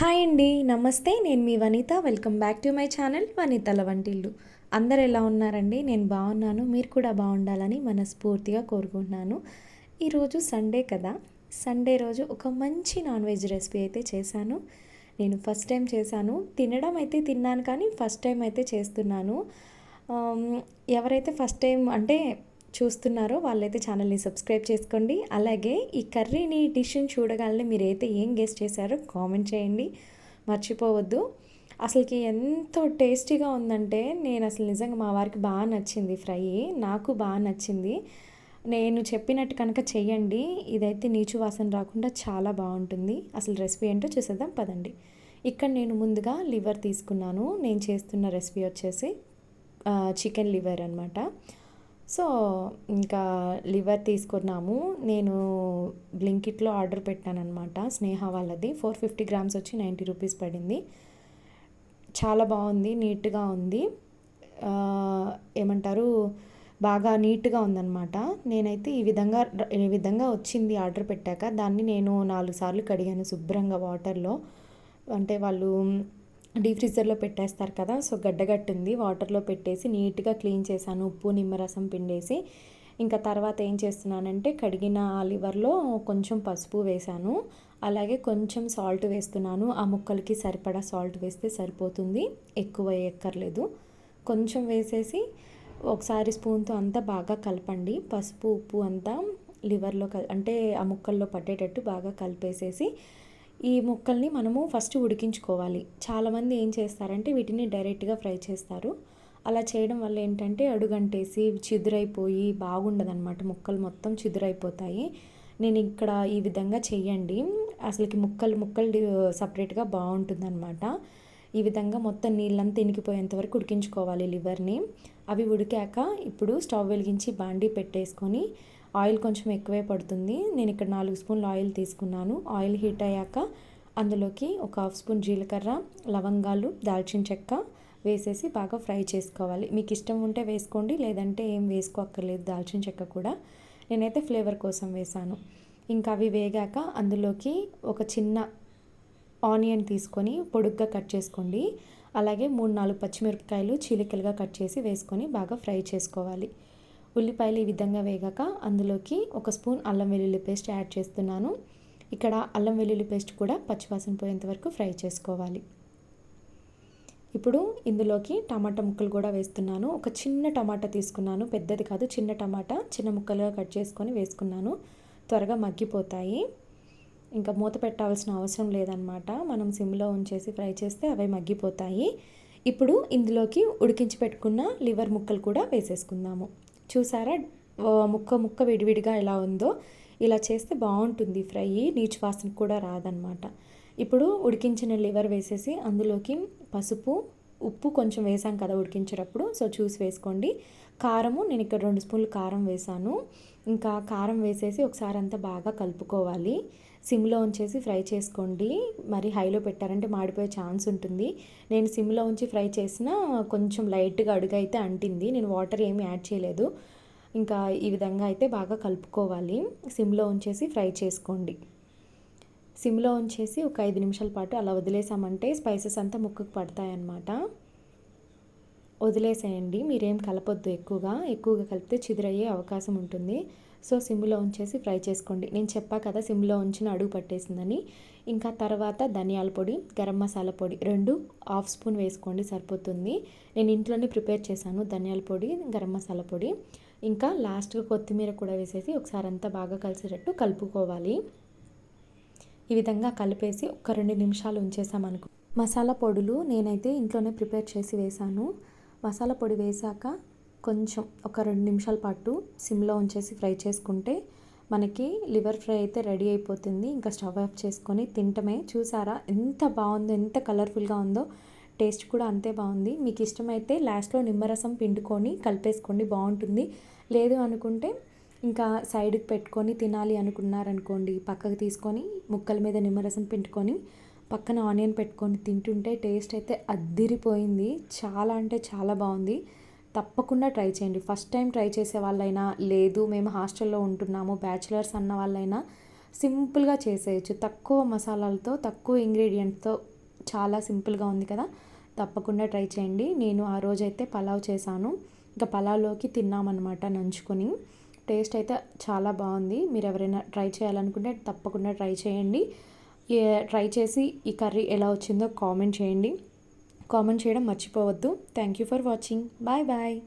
Hi అండి నమస్తే. నేను మీ Vanitha. Welcome back to my channel వనితల వంటిల్లు. అందరు ఎలా ఉన్నారండి? నేను బాగున్నాను. మీరు కూడా బాగుండాలని మనస్ఫూర్తిగా కోరుకుంటున్నాను. ఈరోజు సండే కదా. సండే రోజు ఒక మంచి నాన్ వెజ్ రెసిపీ అయితే చేశాను. నేను ఫస్ట్ టైం చేశాను. తినడం అయితే తిన్నాను కానీ ఫస్ట్ టైం అయితే చేస్తున్నాను. ఎవరైతే ఫస్ట్ టైం అంటే చూస్తున్నారో వాళ్ళైతే ఛానల్ని సబ్స్క్రైబ్ చేసుకోండి. అలాగే ఈ కర్రీని డిష్ని చూడగానే మీరు అయితే ఏం గెస్ట్ చేశారో కామెంట్ చేయండి. మర్చిపోవద్దు. అసలుకి ఎంతో టేస్టీగా ఉందంటే నేను అసలు నిజంగా మా వారికి బాగా నచ్చింది ఫ్రై. నాకు బాగా నచ్చింది. నేను చెప్పినట్టు కనుక చెయ్యండి. ఇదైతే నీచు వాసన రాకుండా చాలా బాగుంటుంది. అసలు రెసిపీ ఏంటో చూసేద్దాం పదండి. ఇక్కడ నేను ముందుగా లివర్ తీసుకున్నాను. నేను చేస్తున్న రెసిపీ వచ్చేసి చికెన్ లివర్ అనమాట సో ఇంకా లివర్ తీసుకున్నాము. నేను బ్లింకిట్లో ఆర్డర్ పెట్టానమాట స్నేహ వాళ్ళది. ఫోర్ ఫిఫ్టీ గ్రామ్స్ వచ్చి నైంటీ రూపీస్ పడింది. చాలా బాగుంది నీట్గా ఉంది. ఏమంటారు బాగా నీట్గా ఉందన్నమాట. నేనైతే ఈ విధంగా ఈ విధంగా వచ్చింది ఆర్డర్ పెట్టాక. దాన్ని నేను నాలుగు సార్లు కడిగాను శుభ్రంగా వాటర్లో. అంటే వాళ్ళు డీప్ ఫ్రీజర్లో పెట్టేస్తారు కదా సో గడ్డగట్టింది వాటర్లో పెట్టేసి నీట్గా క్లీన్ చేశాను ఉప్పు నిమ్మరసం పిండేసి. ఇంకా తర్వాత ఏం చేస్తున్నానంటే కడిగిన లివర్లో కొంచెం పసుపు వేశాను అలాగే కొంచెం సాల్ట్ వేస్తున్నాను. ఆ ముక్కలకి సరిపడా సాల్ట్ వేస్తే సరిపోతుంది ఎక్కువ ఎక్కర్లేదు కొంచెం వేసేసి ఒకసారి స్పూన్తో అంతా బాగా కలపండి. పసుపు ఉప్పు అంతా లివర్లో కల్ అంటే ఆ ముక్కల్లో పట్టేటట్టు బాగా కలిపేసేసి ఈ ముక్కల్ని మనము ఫస్ట్ ఉడికించుకోవాలి. చాలామంది ఏం చేస్తారంటే వీటిని డైరెక్ట్గా ఫ్రై చేస్తారు. అలా చేయడం వల్ల ఏంటంటే అడుగంటేసి చిదురైపోయి బాగుండదన్నమాట. ముక్కలు మొత్తం చిదురైపోతాయి. నేను ఇక్కడ ఈ విధంగా చెయ్యండి. అసలుకి ముక్కలు ముక్కలు సపరేట్గా బాగుంటుందన్నమాట. ఈ విధంగా మొత్తం నీళ్ళంతా ఇనికిపోయేంత వరకు ఉడికించుకోవాలి లివర్ని. అవి ఉడికాక ఇప్పుడు స్టవ్ వెలిగించి బాండీ పెట్టేసుకొని ఆయిల్ కొంచెం ఎక్కువే పడుతుంది. నేను ఇక్కడ నాలుగు స్పూన్లు ఆయిల్ తీసుకున్నాను. ఆయిల్ హీట్ అయ్యాక అందులోకి ఒక హాఫ్ స్పూన్ జీలకర్ర లవంగాలు దాల్చిన చెక్క వేసేసి బాగా ఫ్రై చేసుకోవాలి. మీకు ఇష్టం ఉంటే వేసుకోండి లేదంటే ఏం వేసుకోక్కర్లేదు దాల్చిన చెక్క కూడా. నేనైతే ఫ్లేవర్ కోసం వేసాను ఇంకా అవి వేగాక అందులోకి ఒక చిన్న ఆనియన్ తీసుకొని పొడుగ్గా కట్ చేసుకోండి. అలాగే మూడు నాలుగు పచ్చిమిరపకాయలు చీలికలుగా కట్ చేసి వేసుకొని బాగా ఫ్రై చేసుకోవాలి. ఉల్లిపాయలు ఈ విధంగా వేగాక అందులోకి ఒక స్పూన్ అల్లం వెల్లుల్లి పేస్ట్ యాడ్ చేస్తున్నాను. ఇక్కడ అల్లం వెల్లుల్లి పేస్ట్ కూడా పచ్చివాసన పోయేంత వరకు ఫ్రై చేసుకోవాలి. ఇప్పుడు ఇందులోకి టమాటా ముక్కలు కూడా వేస్తున్నాను. ఒక చిన్న టమాటా తీసుకున్నాను. పెద్దది కాదు చిన్న టమాటా. చిన్న ముక్కలుగా కట్ చేసుకొని వేసుకున్నాను. త్వరగా మగ్గిపోతాయి. ఇంకా మూత పెట్టాల్సిన అవసరం లేదనమాట మనం సిమ్లో ఉంచేసి ఫ్రై చేస్తే అవి మగ్గిపోతాయి. ఇప్పుడు ఇందులోకి ఉడికించి పెట్టుకున్న లివర్ ముక్కలు కూడా వేసేసుకుందాము. చూసారా? ముక్క ముక్క విడివిడిగా ఎలా ఉందో ఇలా చేస్తే బాగుంటుంది ఫ్రై. నీచు వాసన కూడా రాదనమాట ఇప్పుడు ఉడికించిన లివర్ వేసేసి అందులోకి పసుపు ఉప్పు కొంచెం వేసాం కదా ఉడికించేటప్పుడు. సో చూసి వేసుకోండి. కారము నేను ఇక్కడ రెండు స్పూన్లు కారం వేసాను. ఇంకా కారం వేసేసి ఒకసారి అంతా బాగా కలుపుకోవాలి. సిమ్లో ఉంచేసి ఫ్రై చేసుకోండి. మరి హైలో పెట్టారంటే మాడిపోయే ఛాన్స్ ఉంటుంది. నేను సిమ్లో ఉంచి ఫ్రై చేసిన కొంచెం లైట్గా అడుగైతే అంటింది. నేను వాటర్ ఏమీ యాడ్ చేయలేదు. ఇంకా ఈ విధంగా అయితే బాగా కలుపుకోవాలి. సిమ్లో ఉంచేసి ఫ్రై చేసుకోండి. సిమ్లో ఉంచేసి ఒక ఐదు నిమిషాల పాటు అలా వదిలేసామంటే స్పైసెస్ అంతా ముక్కకు పడతాయన్నమాట. వదిలేసేయండి మీరేం కలపొద్దు ఎక్కువగా. ఎక్కువగా కలిపితే చిదిరయ్యే అవకాశం ఉంటుంది. సో సిమ్లో ఉంచేసి ఫ్రై చేసుకోండి. నేను చెప్పా కదా సిమ్లో ఉంచిన అడుగు పట్టేసిందని. ఇంకా తర్వాత ధనియాల పొడి గరం మసాలా పొడి రెండు హాఫ్ స్పూన్ వేసుకోండి సరిపోతుంది. నేను ఇంట్లోనే ప్రిపేర్ చేశాను ధనియాల పొడి గరం మసాలా పొడి. ఇంకా లాస్ట్గా కొత్తిమీర కూడా వేసేసి ఒకసారి అంతా బాగా కలిసేటట్టు కలుపుకోవాలి. ఈ విధంగా కలిపేసి ఒక రెండు నిమిషాలు ఉంచేసామనుకో మసాలా పొడులు నేనైతే ఇంట్లోనే ప్రిపేర్ చేసి వేశాను. మసాలా పొడి వేసాక కొంచెం ఒక రెండు నిమిషాల పాటు సిమ్లో ఉంచేసి ఫ్రై చేసుకుంటే మనకి లివర్ ఫ్రై అయితే రెడీ అయిపోతుంది. ఇంకా స్టవ్ ఆఫ్ చేసుకొని తింటమే. చూసారా? ఎంత బాగుందో ఎంత కలర్ఫుల్గా ఉందో. టేస్ట్ కూడా అంతే బాగుంది. మీకు ఇష్టమైతే లాస్ట్లో నిమ్మరసం పిండుకొని కలిపేసుకోండి బాగుంటుంది. లేదు అనుకుంటే ఇంకా సైడ్కి పెట్టుకొని తినాలి అనుకున్నారనుకోండి పక్కకు తీసుకొని ముక్కల మీద నిమ్మరసం పిండుకొని పక్కన ఆనియన్ పెట్టుకొని తింటుంటే టేస్ట్ అయితే అద్దిరిపోయింది. చాలా అంటే చాలా బాగుంది. తప్పకుండా ట్రై చేయండి. ఫస్ట్ టైం ట్రై చేసే వాళ్ళైనా లేదు మేము హాస్టల్లో ఉంటున్నాము బ్యాచిలర్స్ అన్న వాళ్ళైనా సింపుల్గా చేసేయచ్చు. తక్కువ మసాలాలతో తక్కువ ఇంగ్రీడియంట్స్తో చాలా సింపుల్గా ఉంది కదా. తప్పకుండా ట్రై చేయండి. నేను ఆ రోజైతే పలావ్ చేశాను. ఇంకా పలావ్లోకి తిన్నామన్నమాట నంచుకొని. టేస్ట్ అయితే చాలా బాగుంది. మీరు ఎవరైనా ట్రై చేయాలనుకుంటే తప్పకుండా ట్రై చేయండి. ట్రై చేసి ఈ కర్రీ ఎలా వచ్చిందో కామెంట్ చేయండి. కామెంట్ చేయడం మర్చిపోవద్దు. Thank you for watching bye bye